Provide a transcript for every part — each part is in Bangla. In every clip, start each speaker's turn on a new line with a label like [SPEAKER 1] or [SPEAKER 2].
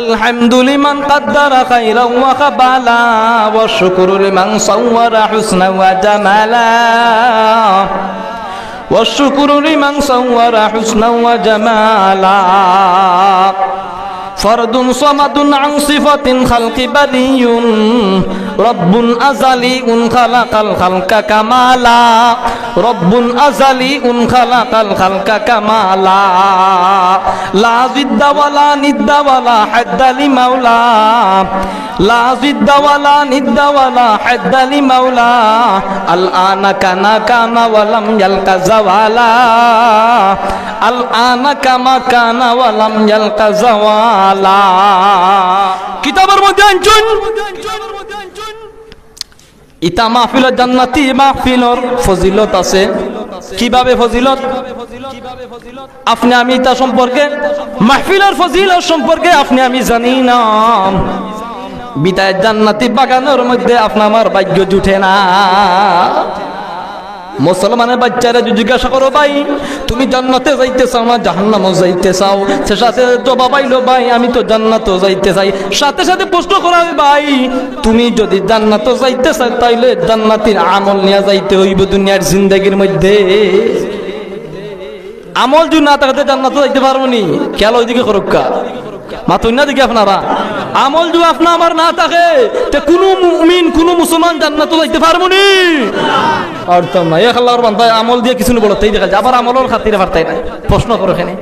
[SPEAKER 1] আলহামদুলিমান কাদ্দারা খাইরাও ওয়া কাবালা, ওয়া শুকরু লিমান সাওয়ারা হুসনা ওয়া জামালা, ওয়া শুকরু লিমান সাওয়ারা হুসনা ওয়া জামালা। ফরদুন সমাদুন আং সিফাতিন খালকি বারিউন রব্বুন আজালি উন খালাকাল খালকা কামালা। রব্বুন আজালি উন খালাকাল খালকা কামালা। লা জিদ্দা ওয়ালা নিদ্দা ওয়ালা হাদ্দালি মাওলা লা জিদ্দা ওয়ালা নিদ্দা ওয়ালা হাদ্দালি মাওলা আল আনা কানা কামা ওয়ালাম ইয়ালকা জাওয়ালা। আল আনা কামা কানা ওয়ালাম ইয়ালকা জাওয়ালা। তালা। কিতাবের মধ্যে আনছুন। ইতা মাহফিলত জান্নাতি, মাহফিলর ফজিলত আছে। কীভাবে ফজিলত? আপনি আমি তা সম্পর্কে, মাহফিলের ফজিলত সম্পর্কে আপনি আমি জানি না। বিদায় জান্নাতি বাগানের মধ্যে আপনি আমার ভাগ্য জুটে না। মুসলমানের বাচ্চারা যদি জিজ্ঞাসা করো, ভাই, তুমি জান্নাতে যাইতে চাও না জাহান্নামও যাইতে চাও সে সাথে জবাব আইলো, ভাই, আমি তো জান্নাতও যাইতে চাই। সাথে সাথে প্রশ্ন করা হয়, ভাই, তুমি যদি জান্নাতও যাইতে চাও, তাইলে জান্নাতির আমল নিয়ে যাইতে হইব দুনিয়ার জিন্দগির মধ্যে। আমল যদি না থাকতে জান্নাতও যাইতে পারব নি, খেয়াল ওইদিকে করুকা মাতুন না দিকে আপনারা? আমল যদি আপনা আমার না থাকে, তে কোনো মুমিন, কোনো মুসলমান জান্নাত যাইতে পারব নি। অর্থম না এক আল্লাহর বান্দায় আমল দিয়ে কিছু বলতেই দেখা যায়। আবার আমলের খাতিরে পারতাই নাই। প্রশ্ন করো এখানে।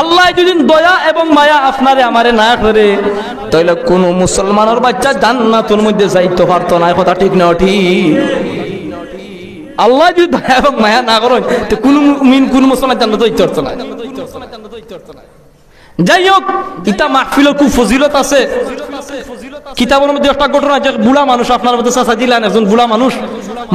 [SPEAKER 1] আল্লাহ যদি দয়া এবং মায়া আপনারে, আমারে না করে, তাইলে কোন মুসলমানের বাচ্চা জান্নাতের মধ্যে যাইতে পারতো না। কথা ঠিক না ঠিক? আল্লাহ যদি দয়া এবং মায়া না করেন তো কোন মিন কোন মুসলমান জান্নাত পারতো না। যাই হোক ইতা মাহফিলের খুব ফজিলত আছে। কিতাবের মধ্যে একটা ঘটনা যে বুড়া মানুষ আপনার মধ্যে চাচা দিলেন একজন বুড়া মানুষ,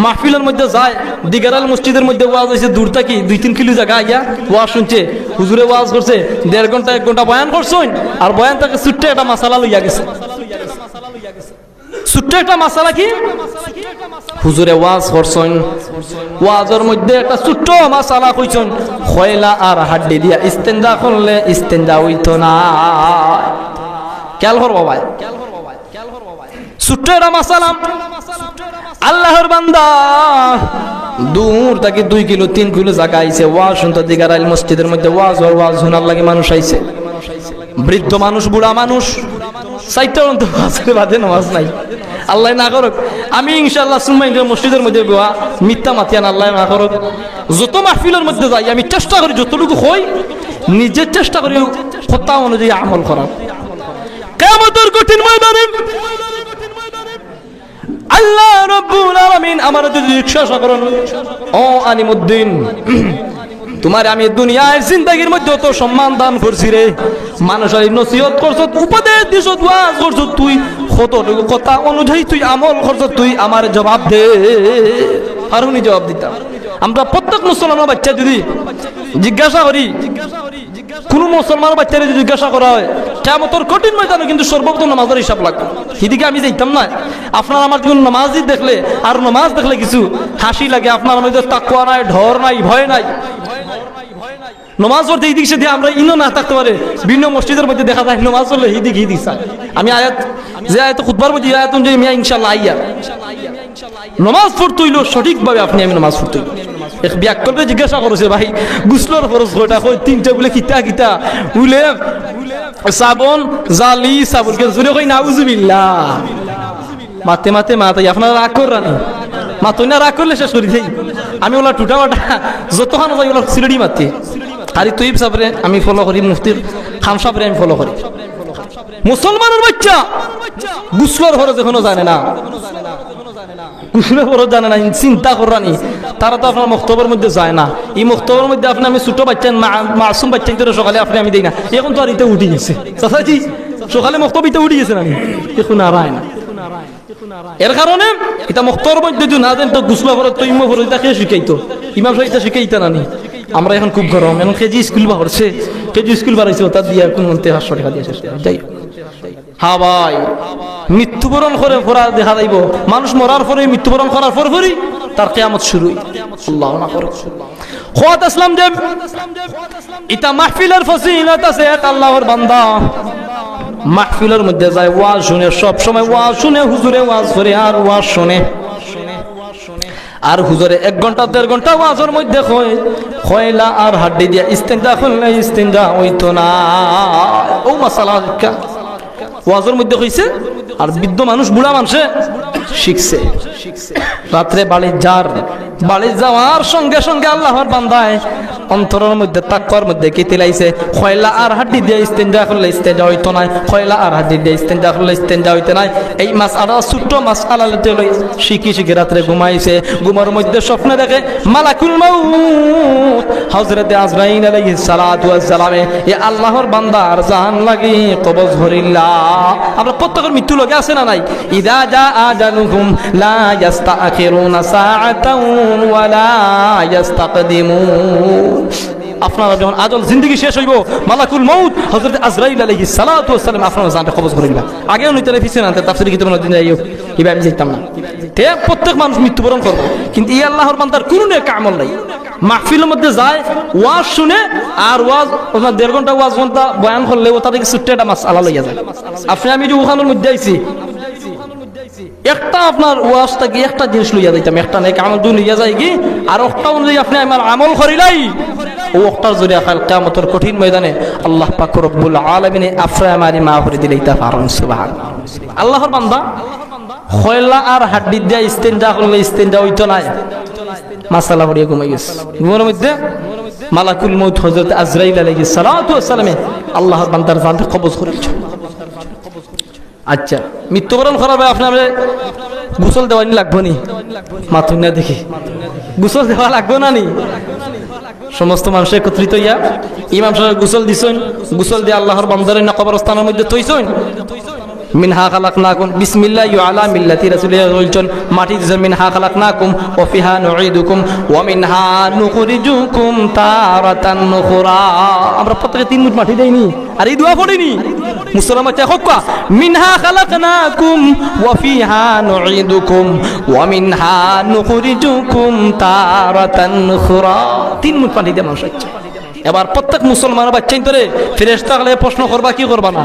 [SPEAKER 1] মাহফিলের মধ্যে যায়, দিগারাল মসজিদের মধ্যে ওয়াজ হয়েছে দূর থাকি দুই তিন কিলো জায়গা আইয়া ওয়াজ শুনছে। হুজুরে ওয়াজ করছে, দেড় ঘণ্টা, এক ঘণ্টা বয়ান করছেন, আর বয়ান তাকে ছুট্টে একটা মশালা লইয়া গেছে। ছোট্ট একটা মাসালা কি? হুজুরে ওয়াজ করছেন। ওয়াজের মধ্যে একটা ছোট্ট মাসালা কইছেন, খয়লা আর হাড্ডি দিয়া ইস্তেঞ্জা করলে ইস্তেঞ্জা হইতো না। খেয়াল করব ভাই ছোট্ট একটা মাসালা। আল্লাহর বান্দা দূর থেকে দুই কিলো, তিন কিলো জায়গা আইছে। ওয়াজ শুনতে দিগার মসজিদের মধ্যে ওয়াজ ওয়াজ শোনার লাগে মানুষ আইছে। বৃদ্ধ মানুষ, বুড়া মানুষ। চাইতে অন্ত বাদে নামাজ নাই। আল্লাহ না করুক। আমি ইনশাল্লাহ সুম্মাই মসজিদের মধ্যে গোয়া মিথ্যা মাতিয়ান আল্লাহ না করুক। যত মাহফিলের মধ্যে যাই, আমি চেষ্টা করি যতটুকু হই, নিজের চেষ্টা করি কথা অনুযায়ী আমল করা কেমতের কঠিন ময়দানে আল্লাহ রব্বুল আলামিন আমার যদি জিজ্ঞাসা করেন, ও আনিমুদ্দিন তোমার আমি দুনিয়ার জিন্দগির মধ্যে তো সম্মান দান করছি রে। মানুষের নসিহত করছ উপদেশ দিছ ওয়াজ করছ তুই কতটুকু কথা অনুযায়ী তুই আমল করছ তুই আমার জবাব দে। আর উনি জবাব দিতাম। আমরা প্রত্যেক মুসলমান বাচ্চা যদি জিজ্ঞাসা করি, কোন মুসলমান বাচ্চারা যদি জিজ্ঞাসা করা হয় কেমতর কঠিন ময়দানে কিন্তু সর্বপ্রথম নামাজের হিসাব লাগবে। সেদিকে আমি যাইতাম না। আপনার আমার যখন নামাজই দেখলে, আর নামাজ দেখলে কিছু হাসি লাগে। আপনার মধ্যে তাকুয়া নাই, ঢর নাই, ভয় নাই। নমাজ পড়তে এই দিক সেদিকে আমরা ইনো না থাকতে পারে। বিভিন্ন মসজিদের মধ্যে দেখা যায় নমাজ পড়লে এই দিক এই চায়। আমি আয়াত যে আয়াত খুদবার মধ্যে আয়াত অনুযায়ী মিয়া ইনশাল্লাহ আইয়া। নমাজ পড়তে হইল সঠিকভাবে আপনি আমি নমাজ পড়তে হইল এক জিজ্ঞাসা করেছে ভাই, গুসলোর খরচ কয়টা? কই তিনটা বলে কিতা কিতা? উলে সাবন, জালি, সাবুন কে জুড়ে কই নাউজুবিল্লাহ। মাতে মাতে মাতে, আপনারা রাগ করানি মাতই না, রাগ করলে শেষ করি দেই। আমি ওলা টুটা মাটা যতক্ষণ ওলা সিলড়ি মাতি। হারি তুইব সাবরে, আমি ফলো করি, মুফতির খাম সাবরে আমি ফলো করি। মুসলমানের বাচ্চা গুসলোর খরচ এখনও জানে না। গুসলের খরচ জানে না চিন্তা করানি তারা তো আপনার মক্তবের মধ্যে যায় না। এই মক্তবের মধ্যে আপনি, আমি ছোট বাচ্চা মাসুম বাচ্চা সকালে আপনি, আমি দিই না। এখন তো আর ইতে উঠে গেছে। চাচাজি, সকালে মক্তব ইতে উঠে গেছে না এখন আর না। এর কারণে এটা মুক্তর মধ্যে যদি না দেন, তো গুসলা করে তো ইমা করে তাকে শিখাইতো? ইমাম সাহেব শিখাইতা নানি আমরা এখন খুব গরম, এখন কেজি স্কুল বা করছে কেজি স্কুল বাড়াইছে তার দিয়ে কোন মন্ত্রী হাস্য টাকা দিয়ে যাই। হা ভাই, মৃত্যুবরণ করে ফোরা দেখা যাইব। মানুষ মরার পরে, মৃত্যুবরণ করার পর পরই তার কেয়ামত শুরু খোয়াত আসলাম যে ইটা মাহফিলের ফসিলত আছে আল্লাহর বান্দা। মাহফিলের মধ্যে যায়, ওয়াজ শুনে সব সময় ওয়াজ শুনে, হুজুরে ওয়াজ করে, আর ওয়াজ শুনে। আর হুজরে এক ঘণ্টা, দেড় ঘণ্টা ওয়াজের মধ্যে কয় আর হাড্ডি দিয়া ইস্তেন্দা খুললে ইস্তেন্দা হইতো না। ও মাসালা ওয়াজের মধ্যে কইছে, আর বৃদ্ধ মানুষ, বুড়া মানুষে শিখছে। রাত্রে বাড়ি যার বাড়ি যাওয়ার সঙ্গে সঙ্গে আল্লাহর বান্দায় অন্তরের মধ্যে, তাক্কর মধ্যে কি তিলাইছে খয়লা আর হাড্ডি দিয়ে ইস্তেঞ্জা করলে ইস্তেঞ্জা হইতো না খয়লা আর হাড্ডি দিয়ে ইস্তেঞ্জা করলে ইস্তেঞ্জা হইতে নাই। এই মাছ আলা ছোট্ট মাছ আলালে লই শিখি শিখি রাত্রে ঘুমাইছে। ঘুমার মধ্যে স্বপ্নে দেখে, মালাকুল মাউত, হযরত আজরাইল আলাইহিস সালাতু ওয়াস সালামে এ আল্লাহর বান্দার জান লাগি, কবজ ধরিল্লা আমরা প্রত্যেকের মৃত্যু লগে আছে না নাই? ইদা জা আজালুহুম, লা লা ইস্তাকদিমুন আপনারা যখন আজল জিন্দগি শেষ হইব, মালাকুল মউত, হযরত আজরাইল আলাইহিস সালাতু সালাম আপনারা জানতে কবজ করিলা আগেও নিতে পিছনে আনতে তাফসীর কিতাব দিন যাইও ইবা আমি যাইতাম না। তে প্রত্যেক মানুষ মৃত্যুবরণ করবে। কিন্তু আল্লাহর কোনো নেক নাই। মাহফিলের মধ্যে যায়, ওয়াজ শুনে, আর ওয়াজ আপনার দেড় ঘণ্টা ওয়াজ ঘণ্টা বয়ান করলে ও তাদের ছোট্ট একটা মাছ আলা লইয়া যায়। আপনি, আমি যে ওখানের মধ্যে আইছি একটা আপনার ওয়াজ থেকে একটা জিনিস লইয়া যাইতাম, একটা নেক আমল দুই লইয়া যায় কি, আর একটা অনুযায়ী আপনি আমার আমল করিলাই ও একটার জরিয়া খাল কিয়ামতের কঠিন ময়দানে আল্লাহ পাক রব্বুল আলামিনে আফরা মারি মা করে দিলেই তা পারন সুবহান আল্লাহর বান্দা, খয়লা আর হাড্ডি দিয়া ইস্তেঞ্জা করলে ইস্তেঞ্জা হইতো নাই। মাসালা পড়িয়ে ঘুমাই গেছে। ঘুমের মধ্যে মালাকুল মৌত হজরত আজরাইল আলাইহিস সালাতু ওয়াস সালামে আল্লাহর বান্দার জানতে কবজ করেছে। আচ্ছা মৃত্যুবরণ করার ভাই আপনার গোসল দেওয়ানি লাগবো নি? মাথুন না দেখি। গোসল দেওয়া লাগবো না নি? সমস্ত মানুষ একত্রিত ইয়া ইমাম সাহেব গোসল দিছইন গোসল দিয়ে আল্লাহর বান্দারের না কবরস্থানের মধ্যে তৈছইন মিনহা বিসমিল্লাহ আলা মাটি দিছেন, মিনহা নুখরা। আমরা প্রত্যেকে তিন মুঠ মাটি দেইনি, আর এই দোয়া পড়িনি। মুসলমান হোক, মিনহা খালাকনাকুম ওয়া ফিহা নুঈদুকুম ওয়া মিনহা নুখরিজুকুম তারাতান নুখরা তিন মুঠ মাটি দিয়ে মানুষ এবার প্রত্যেক মুসলমানের বাচ্চাই তোরে ফেরেশতা হলে প্রশ্ন করবা, কি করবা না?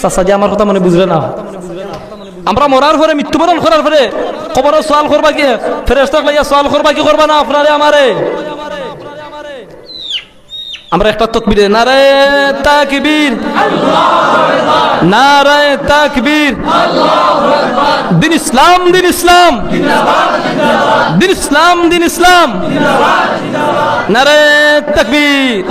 [SPEAKER 1] চাচা যে আমার কথা মনে বুঝলে না। আমরা মরার পরে, মৃত্যুবরণ করার পরে খবর সওয়াল করবা কি? ফেরেস্তা সওয়াল করবা, কি করবা না আপনারে, আমারে? আমরা একটা তকবির নারে তাকবীর। নারে তাকবীর। দিন ইসলাম দিন ইসলাম। দিন ইসলাম দিন ইসলাম। নারে তাকবীর।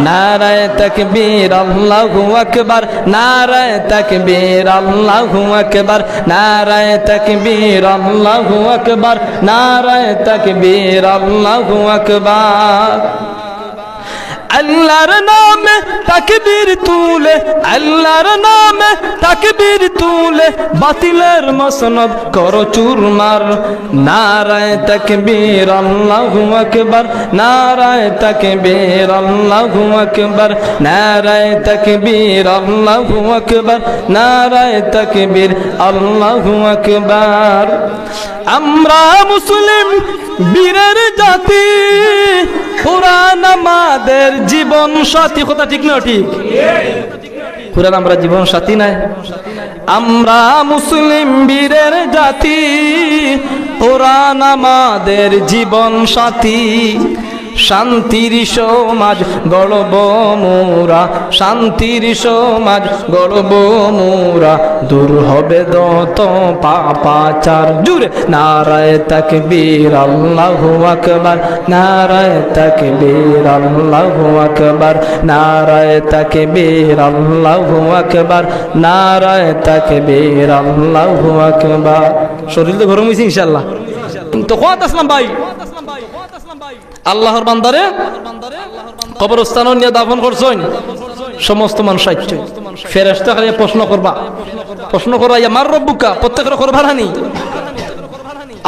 [SPEAKER 1] নারায় তকবীর, আল্লাহু আকবার। নারায় তকবীর, আল্লাহু আকবার। নারায় তকবীর, আল্লাহু আকবার। নারায় তকবীর, আল্লাহু আকবার। আল্লাহর নামে তাকবীর তুলে, আল্লাহর নামে তাকবীর তুলে, বাতিলের মসনদ করো চুরমার। নারায় তাকবীর, আল্লাহু আকবার। নারায় তাকবীর, আল্লাহু আকবার। নারায় তাকবীর, আল্লাহু আকবার। নারায় তাকবীর, আল্লাহু আকবার। আমরা মুসলিম, বীরের জাতি। কোরআন আমাদের জীবন সাথী, কথা ঠিক না ঠিক? কোরআন আমরা জীবন সাথী নাই। আমরা মুসলিম বীরের জাতি, কোরআন আমাদের জীবন সাথী। শান্তির সমাজ গড়ব মোরা শান্তির সমাজ গড়ব মোরা। দূর হবে দত পাপাচার। জুড়ে নারায় তাকবীর আল্লাহু আকবার। নারায় তাকবীর আল্লাহু আকবার। নারায় তাকবীর আল্লাহু আকবার। নারায় তাকবীর আল্লাহু আকবার। শরীর তো গরম হয়েছে ইনশাআল্লাহ। তো কত আসলাম ভাই। আল্লাহর বান্দারে কবরস্থান নিয়ে দাফন করছেন সমস্ত মানুষ আইছে। ফেরেস্তা খালি প্রশ্ন করবা। প্রশ্ন করা মার রব্বুকা, প্রত্যেকের করবা না নি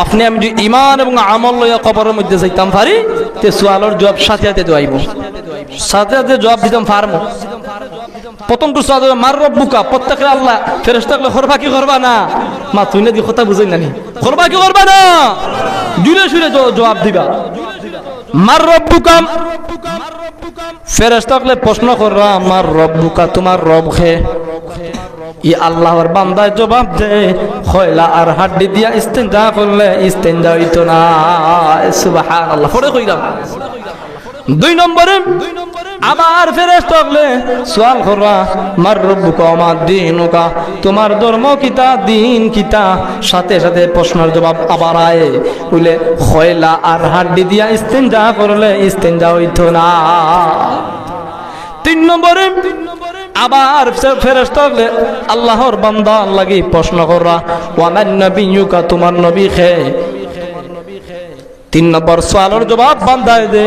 [SPEAKER 1] আপনি, আমি ইমান এবং আমল লইয়া কবরের মধ্যে যাইতাম পারি তে সোয়ালের জবাব সাথে সাথে দোয়াইব। সাথে সাথে জবাব দিতাম পারব প্রথম তো সোয়াল মার রব্বুকা, প্রত্যেকের আল্লাহ ফেরেস্তা করবা কি করবা না? মা, তুই না দি কথা বুঝাই নানি করবা কি করবা না? জুড়ে সুরে জবাব দিবা। মার রব্বুকাম। ফেরেশতাকলে প্রশ্ন কররা আমার রব্বুকা তোমার রব খে ই আল্লাহর বান্দায় জবাব দে। খয়লা আর হাড্ডি দিয়া ইস্তেঞ্জা করলে ইস্তেঞ্জা হইতো না। সুবহানাল্লাহ। পরে কইলাম দুই নম্বরে আবার ফেরেস থাকলে সোয়াল করা মার রব্বুকা আমার দিনুকা, তোমার ধর্ম কিতা দিন কিতা সাথে সাথে প্রশ্নের জবাব আবার আয়। বলে, খয়লা আর হাড্ডি দিয়া ইস্তেঞ্জা করলে ইস্তেঞ্জা হইতো না। তিন নম্বরে, আবার ফেরেস্ত আল্লাহর বান্দা লাগি প্রশ্ন করা ওয়ামান নবিয়ুকা, তোমার নবী খে তিন নম্বর সোয়ালের জবাব বান্ধায় দে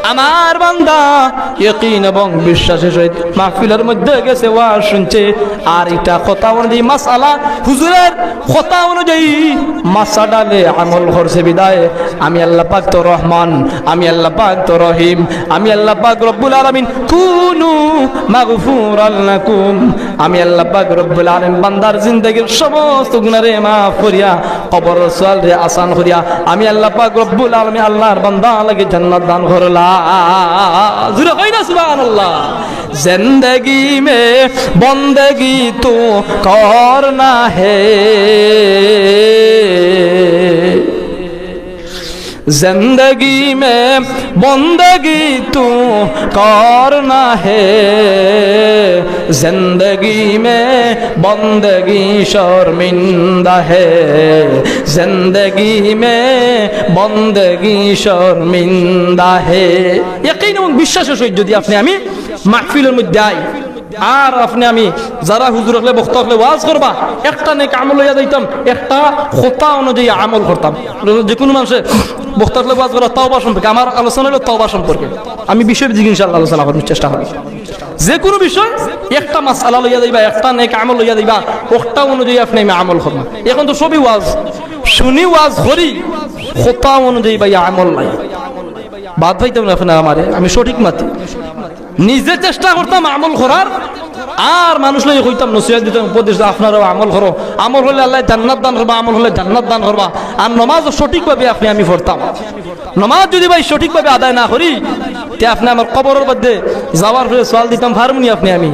[SPEAKER 1] আমার বান্দা, ইয়কিন এবং বিশ্বাসের সহিত মাহফিলের মধ্যে গেছে ওয়া শুনছে। আর এটা কথা অনুযায়ী, মাসালা, হুজুরের কথা অনুযায়ী মাসা ডালে আমল করছে বিদায়। আমি আল্লাহ পাক তো রহমান, আমি আল্লাহ পাক তো রহিম, আমি আল্লাহ পাক রব্বুল আলামিন, কুনু মাগফুরাল লাকুম। আমি আল্লাহ পাক রব্বুল আলামিন, বান্দার জিন্দেগীর সমস্ত গুনারে মাফ করিয়া, কবর সোয়াল রে আসান করিয়া, আমি আল্লাহ পাক রব্বুল আলামিন, আল্লাহর বান্দা লাগে জান্নাত দান করলা জুড়ে হয় না সুবাহ আল্লাহ জিন্দগি মে বন্দগি তো কর না হে। जिंदगी में बंदगी तू करना है जिंदगी में बंदगी शर्मिंदा है जिंदगी में बंदगी शर्मिंदा है यकीन এবং বিশ্বাসের সহিত যদি আপনি আমি মাহফিলের মধ্যে আই আর আপনি আমি যারা হুজুর হলে বক্তা হলে ওয়াজ করবা, একটা নেক আমল লইয়া যাইতাম, একটা কথা অনুযায়ী আমল করতাম। যে কোনো মানুষে বক্তা হলে ওয়াজ করা তাওবা সম্পর্কে, আমার আলোচনা হলো তাওবা সম্পর্কে। আমি বিষয় ইনশাআল্লাহ আলোচনা করার চেষ্টা করি যে কোনো বিষয়, একটা মাস আলা লইয়া দিবা একটা নেক আমল লইয়া দিবা একটা অনুযায়ী আপনি আমি আমল করবা। এখন তো সবই ওয়াজ। শুনি ওয়াজ, করি কথা অনুযায়ী ভাই আমল নাই। বাদ ভাইতাম না আপনার আমারে, আমি সঠিক মাতি। নিজে চেষ্টা করতাম আমল করার, আর মানুষ লাগে কইতাম, নসিহত দিতাম, উপদেশ আপনারাও আমল করো। আমল হলে আল্লাহ জান্নাত দান করবা, আমল হলে জান্নাত দান করবা। আর নমাজ সঠিকভাবে আপনি আমি পড়তাম। নমাজ যদি ভাই সঠিকভাবে আদায় না করি, তে আপনি আমার কবরের মধ্যে যাওয়ার ফলে সোয়াল দিতাম, ফার্মুনি আপনি আমি?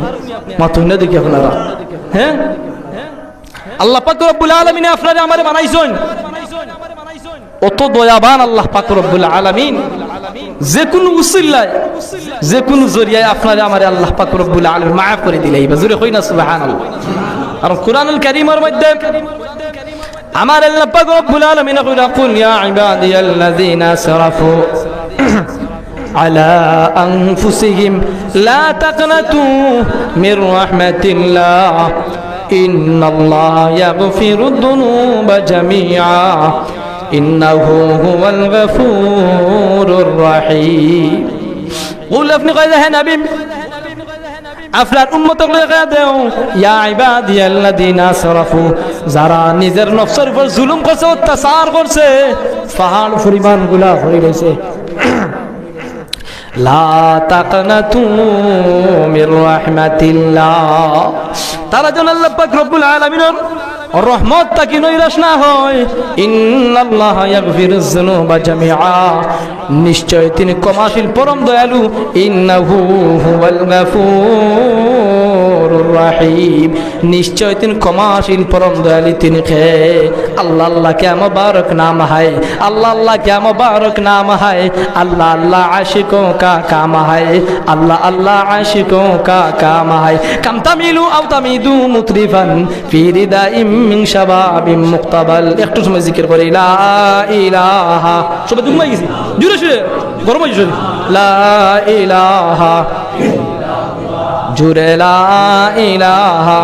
[SPEAKER 1] মাতুন না দেখি আপনারা। হ্যাঁ? আল্লাহ পাক রব্বুল আলামিন আপনারা আমারে বানাইছেন। অত দয়াবান আল্লাহ পাক রব্বুল আলামিন। যে কোনো উসিল্লায় যে কোনো জরিয়ায় আপনারে আমারে আল্লাহ পাক রব্বুল আলামিন মাফ করে দিলে এই জোরে কই না সুবহানাল্লাহ আর কুরআনুল কারীমের মধ্যে আমার আল্লাহ পাক রব্বুল আলামিন কইরা কুল ইয়া ইবাদিয়াল্লাযিনা আসরাফু على أنفسهم لا تقنطوا من رحمة الله إن الله يغفر الذنوب جميعا إنه هو الغفور الرحيم قل আপনি কয় দেখেন নবী আপনার উম্মত দেও, ইয়া ইবাদিয়াল্লাযিনা আসরাফু যারা নিজের নফসের উপর জুলুম করছে, অত্যাচার করছে, পাহাড় পরিমাণগুলা হয়ে গেছে। লা তাকনাতু মির রাহমাতিল্লাহ। তারা যেন আল্লাহ পাক রব্বুল আলামিনের রহমত তাকি নৈরাস না হয়? নিশ্চয় তিনি কমাশীল পরম দয়ালু। ইন্নাহু রাহিম। নিশ্চয় তিনি কমাশীল পরম দয়ালু তিনি খে আল্লাহ আল্লাহ কেম বারক নাম হায়। আল্লাহ আল্লাহ কেম বারক নাম হায়। আল্লাহ আল্লাহ আশিক কা কাম হায়। আল্লাহ আল্লাহ আশিক কা কাম হায়। কাম তামিলু আউ তামিদু মুতরিফান। ফিরিদা ইম মিন শাবাবিম মুক্তাবাল। একটু সময় জিকির করে লা ইলাহা। সবাই ঘুমাই গেছি। জুড়ে শুয়ে গরম হয়েছে লা ইলাহা। জুড়ে লা ইলাহা।